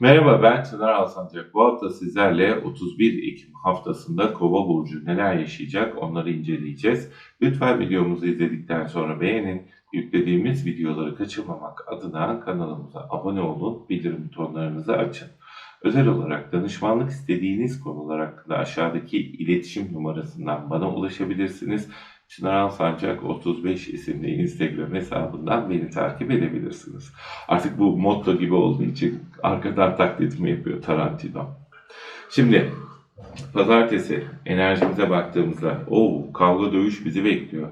Merhaba ben Çınar Alsancak. Bu hafta sizlerle 31 Ekim haftasında Kova Burcu neler yaşayacak onları inceleyeceğiz. Lütfen videomuzu izledikten sonra beğenin. Yüklediğimiz videoları kaçırmamak adına kanalımıza abone olun, bildirim butonlarınızı açın. Özel olarak danışmanlık istediğiniz konular hakkında aşağıdaki iletişim numarasından bana ulaşabilirsiniz. Çınar Alsancak 35 isimli Instagram hesabından beni takip edebilirsiniz. Artık bu motto gibi olduğu için arkadan taklitimi yapıyor Tarantino. Şimdi pazartesi enerjimize baktığımızda o kavga dövüş bizi bekliyor.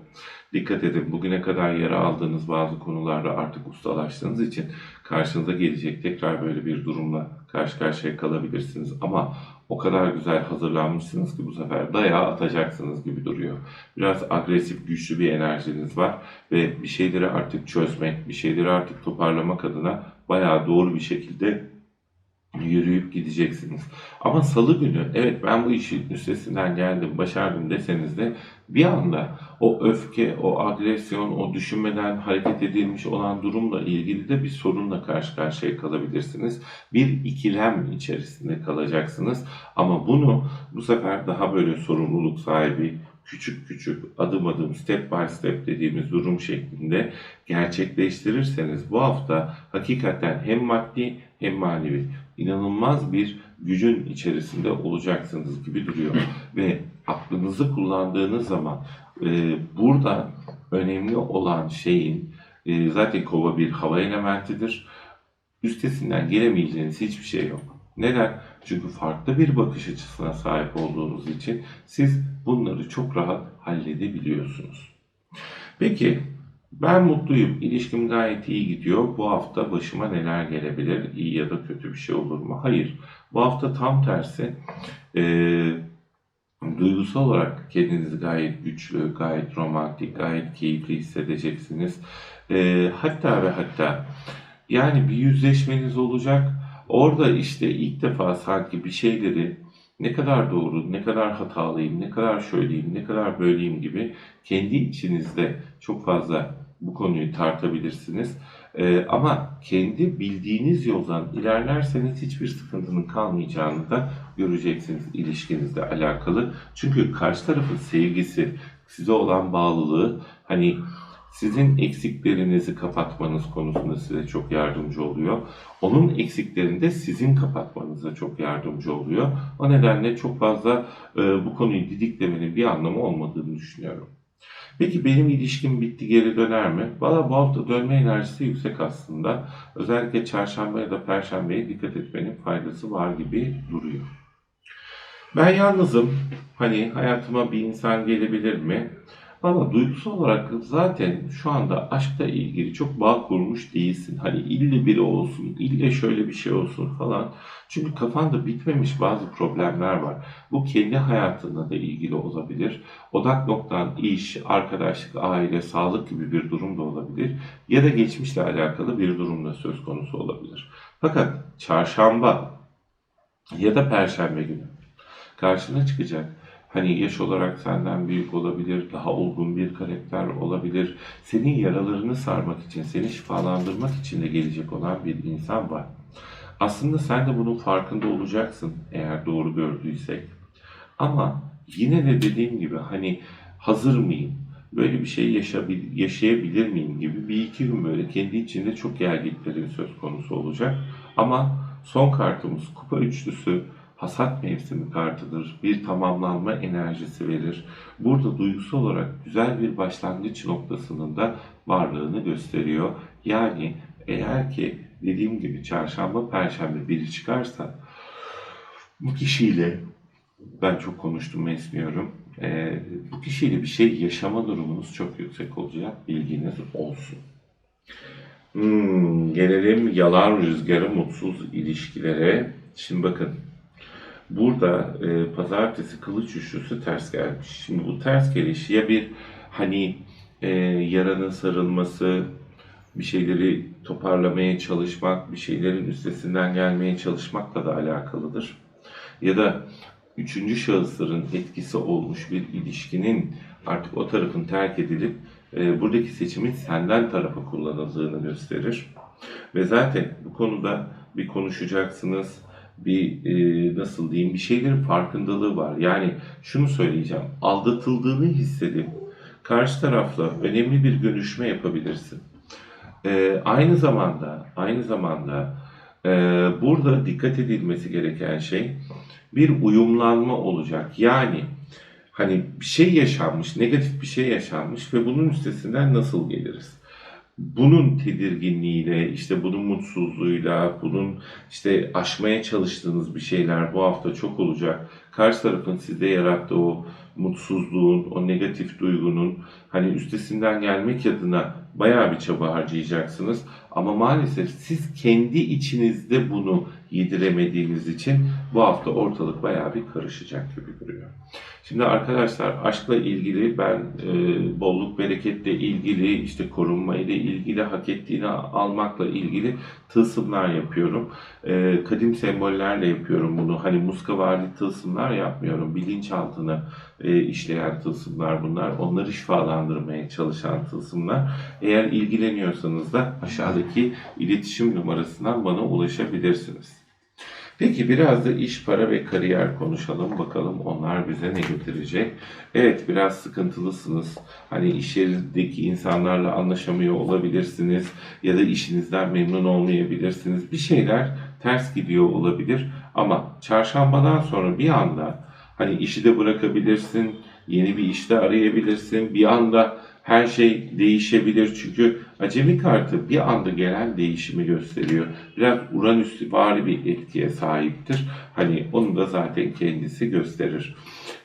Dikkat edin bugüne kadar yara aldığınız bazı konularda artık ustalaştığınız için karşınıza gelecek tekrar böyle bir durumla karşı karşıya kalabilirsiniz. Ama o kadar güzel hazırlanmışsınız ki bu sefer dayağı atacaksınız gibi duruyor. Biraz agresif, güçlü bir enerjiniz var ve bir şeyleri artık çözmek, bir şeyleri artık toparlamak adına bayağı doğru bir şekilde yürüyüp gideceksiniz. Ama salı günü evet ben bu işin üstesinden geldim, başardım deseniz de bir anda o öfke, o agresyon, o düşünmeden hareket edilmiş olan durumla ilgili de bir sorunla karşı karşıya kalabilirsiniz. Bir ikilem içerisinde kalacaksınız. Ama bunu bu sefer daha böyle sorumluluk sahibi, küçük küçük adım adım step by step dediğimiz durum şeklinde gerçekleştirirseniz bu hafta hakikaten hem maddi hem manevi inanılmaz bir gücün içerisinde olacaksınız gibi duruyor. Ve aklınızı kullandığınız zaman e, burada önemli olan şeyin e, zaten kova bir hava elementidir. Üstesinden gelemeyeceğiniz hiçbir şey yok. Neden? Çünkü farklı bir bakış açısına sahip olduğunuz için siz bunları çok rahat halledebiliyorsunuz. Peki ben mutluyum. İlişkim gayet iyi gidiyor. Bu hafta başıma neler gelebilir? İyi ya da kötü bir şey olur mu? Hayır. Bu hafta tam tersi. Ee, duygusal olarak kendinizi gayet güçlü, gayet romantik, gayet keyifli hissedeceksiniz. Ee, hatta ve hatta yani bir yüzleşmeniz olacak. Orada işte ilk defa sanki bir şeyleri ne kadar doğru, ne kadar hatalıyım, ne kadar şöyleyim, ne kadar böyleyim gibi kendi içinizde çok fazla bu konuyu tartabilirsiniz. Ee, ama kendi bildiğiniz yoldan ilerlerseniz hiçbir sıkıntının kalmayacağını da göreceksiniz ilişkinizle alakalı. Çünkü karşı tarafın sevgisi, size olan bağlılığı hani sizin eksiklerinizi kapatmanız konusunda size çok yardımcı oluyor. Onun eksiklerini de sizin kapatmanıza çok yardımcı oluyor. O nedenle çok fazla e, bu konuyu didiklemenin bir anlamı olmadığını düşünüyorum. Peki benim ilişkim bitti geri döner mi? Valla bu hafta dönme enerjisi yüksek aslında. Özellikle çarşamba ya da perşembeye dikkat etmenin faydası var gibi duruyor. Ben yalnızım. Hani hayatıma bir insan gelebilir mi? Valla duygusal olarak zaten şu anda aşkla ilgili çok bağ kurmuş değilsin. Hani ille biri olsun, ille şöyle bir şey olsun falan. Çünkü kafanda bitmemiş bazı problemler var. Bu kendi hayatında da ilgili olabilir. Odak noktan iş, arkadaşlık, aile, sağlık gibi bir durum da olabilir. Ya da geçmişle alakalı bir durum da söz konusu olabilir. Fakat çarşamba ya da perşembe günü karşına çıkacak Hani yaş olarak senden büyük olabilir, daha olgun bir karakter olabilir. Senin yaralarını sarmak için, seni şifalandırmak için de gelecek olan bir insan var. Aslında sen de bunun farkında olacaksın eğer doğru gördüysek. Ama yine de dediğim gibi hani hazır mıyım? Böyle bir şey yaşayabilir miyim gibi bir iki gün böyle kendi içinde çok gerginliklerin söz konusu olacak. Ama son kartımız kupa üçlüsü hasat mevsimi kartıdır. Bir tamamlanma enerjisi verir. Burada duygusal olarak güzel bir başlangıç noktasının da varlığını gösteriyor. Yani eğer ki dediğim gibi çarşamba, perşembe biri çıkarsa bu kişiyle ben çok konuştum esmiyorum. Ee, bu kişiyle bir şey yaşama durumunuz çok yüksek olacak. Bilginiz olsun. Hmm, gelelim yalan rüzgarı mutsuz ilişkilere. Şimdi bakın Burada e, pazartesi kılıç üçlüsü ters gelmiş. Şimdi bu ters geliş ya bir hani e, yaranın sarılması, bir şeyleri toparlamaya çalışmak, bir şeylerin üstesinden gelmeye çalışmakla da alakalıdır. Ya da üçüncü şahısların etkisi olmuş bir ilişkinin artık o tarafın terk edilip e, buradaki seçimin senden tarafa kullanıldığını gösterir. Ve zaten bu konuda bir konuşacaksınız, bir e, nasıl diyeyim bir şeylerin farkındalığı var. Yani şunu söyleyeceğim, aldatıldığını hissedip karşı tarafla önemli bir görüşme yapabilirsin. E, aynı zamanda, aynı zamanda e, burada dikkat edilmesi gereken şey bir uyumlanma olacak. Yani hani bir şey yaşanmış, negatif bir şey yaşanmış ve bunun üstesinden nasıl geliriz? Bunun tedirginliğiyle, işte bunun mutsuzluğuyla, bunun işte aşmaya çalıştığınız bir şeyler bu hafta çok olacak. Karşı tarafın sizde yarattığı o mutsuzluğun, o negatif duygunun hani üstesinden gelmek adına bayağı bir çaba harcayacaksınız. Ama maalesef siz kendi içinizde bunu yediremediğiniz için bu hafta ortalık bayağı bir karışacak gibi duruyor. Şimdi arkadaşlar aşkla ilgili ben e, bolluk bereketle ilgili işte korunma ile ilgili hak ettiğini almakla ilgili tılsımlar yapıyorum. E, kadim sembollerle yapıyorum bunu. Hani muskavari tılsımlar yapmıyorum. Bilinçaltını e, işleyen tılsımlar bunlar. Onları şifalandırmaya çalışan tılsımlar. Eğer ilgileniyorsanız da aşağıdaki iletişim numarasından bana ulaşabilirsiniz. Peki biraz da iş, para ve kariyer konuşalım. Bakalım onlar bize ne getirecek. Evet biraz sıkıntılısınız. Hani iş yerindeki insanlarla anlaşamıyor olabilirsiniz. Ya da işinizden memnun olmayabilirsiniz. Bir şeyler ters gidiyor olabilir. Ama çarşambadan sonra bir anda hani işi de bırakabilirsin. Yeni bir işte arayabilirsin. Bir anda her şey değişebilir çünkü acemi kartı bir anda gelen değişimi gösteriyor. Biraz Uranüs vari bir etkiye sahiptir. Hani onu da zaten kendisi gösterir.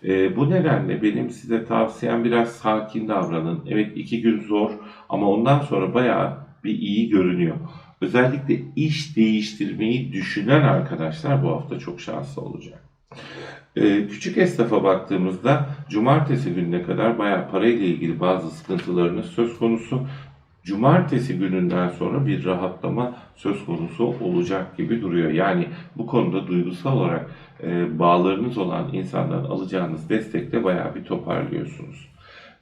Ee, bu nedenle benim size tavsiyem biraz sakin davranın. Evet iki gün zor ama ondan sonra bayağı bir iyi görünüyor. Özellikle iş değiştirmeyi düşünen arkadaşlar bu hafta çok şanslı olacak. Ee, küçük esnafa baktığımızda cumartesi gününe kadar bayağı parayla ilgili bazı sıkıntılarınız söz konusu. Cumartesi gününden sonra bir rahatlama söz konusu olacak gibi duruyor. Yani bu konuda duygusal olarak e, bağlarınız olan insandan alacağınız destekle bayağı bir toparlıyorsunuz.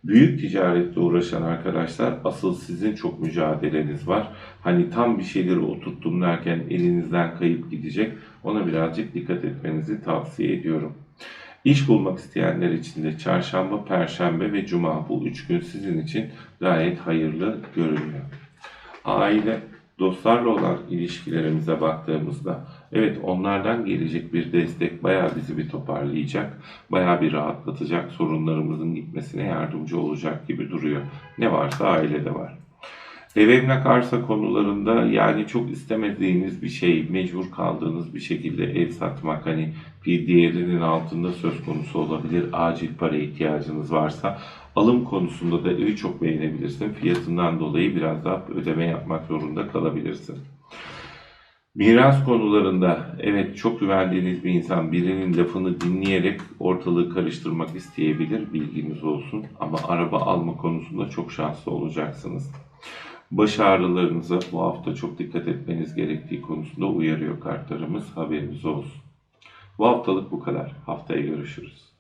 Büyük ticaretle uğraşan arkadaşlar asıl sizin çok mücadeleniz var. Hani tam bir şeyleri oturttum derken elinizden kayıp gidecek. Ona birazcık dikkat etmenizi tavsiye ediyorum. İş bulmak isteyenler için de çarşamba, perşembe ve cuma bu üç gün sizin için gayet hayırlı görünüyor. Aile, dostlarla olan ilişkilerimize baktığımızda evet onlardan gelecek bir destek bayağı bizi bir toparlayacak, bayağı bir rahatlatacak, sorunlarımızın gitmesine yardımcı olacak gibi duruyor. Ne varsa ailede var. Ev emlak arsa konularında yani çok istemediğiniz bir şey, mecbur kaldığınız bir şekilde ev satmak hani bir diğerinin altında söz konusu olabilir. Acil para ihtiyacınız varsa alım konusunda da evi çok beğenebilirsin. Fiyatından dolayı biraz daha ödeme yapmak zorunda kalabilirsin. Miras konularında evet çok güvendiğiniz bir insan birinin lafını dinleyerek ortalığı karıştırmak isteyebilir bilginiz olsun. Ama araba alma konusunda çok şanslı olacaksınız. Baş ağrılarınıza bu hafta çok dikkat etmeniz gerektiği konusunda uyarıyor kartlarımız. Haberiniz olsun. Bu haftalık bu kadar. Haftaya görüşürüz.